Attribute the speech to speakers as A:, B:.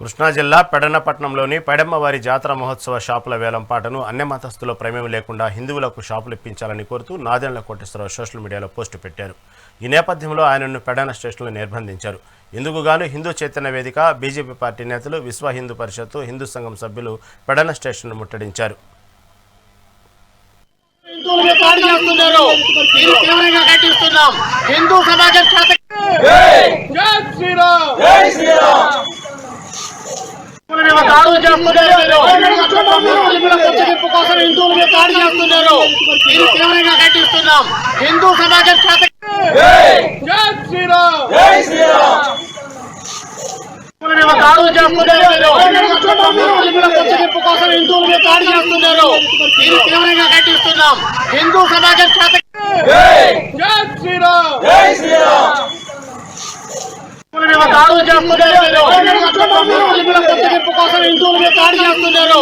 A: కృష్ణా జిల్లా పెడన్నపట్నంలోని పెడమ్మవారి జాతర మహోత్సవ షాపుల వేలం పాటను అన్య మతస్థుల ప్రమేయం లేకుండా హిందువులకు షాపులు ఇప్పించాలని కోరుతూ నాదెండ్ల కోటేశ్వరరావు సోషల్ మీడియాలో పోస్టు పెట్టారు. ఈ నేపథ్యంలో ఆయనను పెడన స్టేషన్లో నిర్బంధించారు. ఇందుకు గాను హిందూ చైతన్య వేదిక బీజేపీ పార్టీ నేతలు విశ్వ హిందూ పరిషత్తు హిందూ సంఘం సభ్యులు పెడన స్టేషన్ను ముట్టడించారు.
B: హిందూ సమాజం చేత జై శ్రీరామ్! జై శ్రీరామ్! దాడులు చేస్తున్నారు మీరు. హిందువుల పుచ్చగింపు కోసం హిందువుల మీద దాడి చేస్తున్నారు దీన్ని తీవ్రంగా ఖండిస్తున్నాం హిందూ సమాజం చేత జై శ్రీరామ్ జై శ్రీరామ్ దాడులు చేస్తున్నారు మీరు. హిందువుల పుచ్చగింపు కోసం హిందువుల మీద దాడి చేస్తున్నారు దీన్ని తీవ్రంగా ఖండిస్తున్నాం హిందూ సమాజం చేత జై శ్రీరామ్ జై శ్రీరామ్ దాడులు చేస్తున్నారు దాడి చేస్తున్నారు?